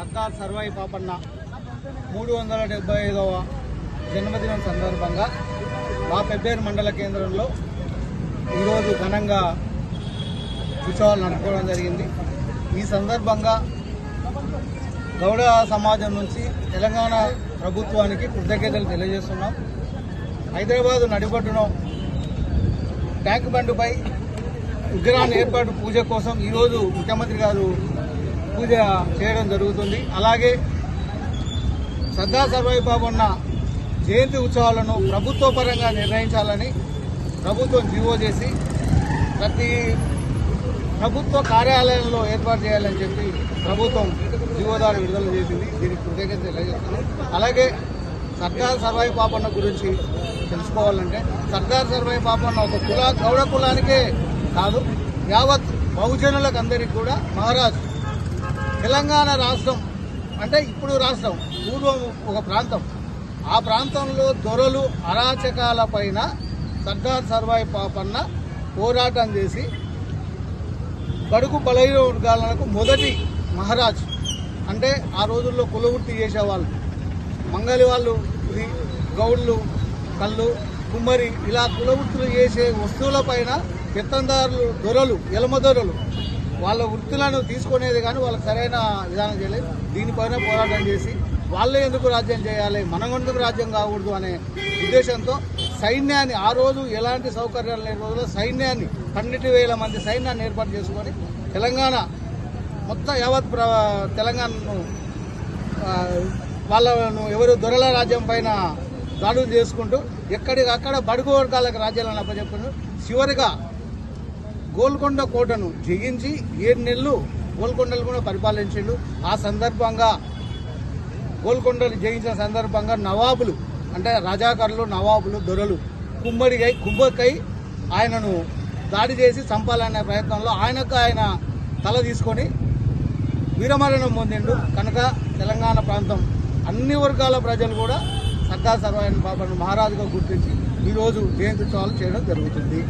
సర్దార్ సర్వాయి పాపన్న మూడు వందల డెబ్బై ఐదవ జన్మదినం సందర్భంగా మా పెబ్బేరు మండల కేంద్రంలో ఈరోజు ఘనంగా ఉత్సవాలు నడుపుకోవడం జరిగింది. ఈ సందర్భంగా గౌడ సమాజం నుంచి తెలంగాణ ప్రభుత్వానికి కృతజ్ఞతలు తెలియజేస్తున్నాం. హైదరాబాదు నడిబట్టును ట్యాంక్ బండ్పై విగ్రహాన్ని ఏర్పాటు పూజ కోసం ఈరోజు ముఖ్యమంత్రి గారు పూజ చేయడం జరుగుతుంది. అలాగే సర్దార్ సర్వాయి బాబన్న జయంతి ఉత్సవాలను ప్రభుత్వ పరంగా నిర్ణయించాలని ప్రభుత్వం జీవో చేసి ప్రతి ప్రభుత్వ కార్యాలయంలో ఏర్పాటు చేయాలని చెప్పి ప్రభుత్వం జీవోదారు విడుదల చేసింది. దీనికి కృతజ్ఞత తెలియజేస్తున్నాం. అలాగే సర్దార్ సర్వాయి పాపన్న గురించి తెలుసుకోవాలంటే సర్దార్ సర్వాయి పాపన్న ఒక కుల గౌడ కులానికే కాదు యావత్ బహుజనులకు అందరికీ కూడా మహారాజు తెలంగాణ రాష్ట్రం అంటే ఇప్పుడు రాష్ట్రం పూర్వం ఒక ప్రాంతం. ఆ ప్రాంతంలో దొరలు అరాచకాల పైన సర్దార్ సర్వాయి పాపన్న పోరాటం చేసి బడుగు బలహీన వర్గాలకు మొదటి మహారాజ్ అంటే ఆ రోజుల్లో కులవృత్తి చేసేవాళ్ళు. మంగలి వాళ్ళు ఇది గౌడ్లు కళ్ళు కుమ్మరి ఇలా కులవృత్తులు చేసే వస్తువులపైన పెత్తందారులు దొరలు ఎలమ దొరలు వాళ్ళ వృత్తులను తీసుకునేది కానీ వాళ్ళకి సరైన విధానం చేయలేదు. దీనిపైన పోరాటం చేసి వాళ్ళే ఎందుకు రాజ్యం చేయాలి? మనం ఎందుకు రాజ్యం కాకూడదు అనే ఉద్దేశంతో సైన్యాన్ని ఆ రోజు ఎలాంటి సౌకర్యాలు లేని రోజుల్లో సైన్యాన్ని పన్నెండు వేల మంది సైన్యాన్ని ఏర్పాటు చేసుకొని తెలంగాణ మొత్తం యావత్ ప్ర తెలంగాణను వాళ్ళను ఎవరు దొరల రాజ్యం పైన దాడులు చేసుకుంటూ ఎక్కడికక్కడ బడుగు వర్గాలకు రాజ్యాలను అప్పచెప్పారు చివరిగా గోల్కొండ కోటను జయించి ఏడు నెలలు గోల్కొండలు కూడా పరిపాలించిండు. ఆ సందర్భంగా గోల్కొండలు జయించిన సందర్భంగా నవాబులు అంటే రాజాకర్లు నవాబులు దొరలు కుమ్మడికై కుంభకై ఆయనను దాడి చేసి చంపాలనే ప్రయత్నంలో ఆయనకు ఆయన తల తీసుకొని వీరమరణం పొందిండు. కనుక తెలంగాణ ప్రాంతం అన్ని వర్గాల ప్రజలు కూడా సర్దార్ సర్వాయన్ బాబాను మహారాజుగా గుర్తించి ఈరోజు జయంతి చేయడం జరుగుతుంది.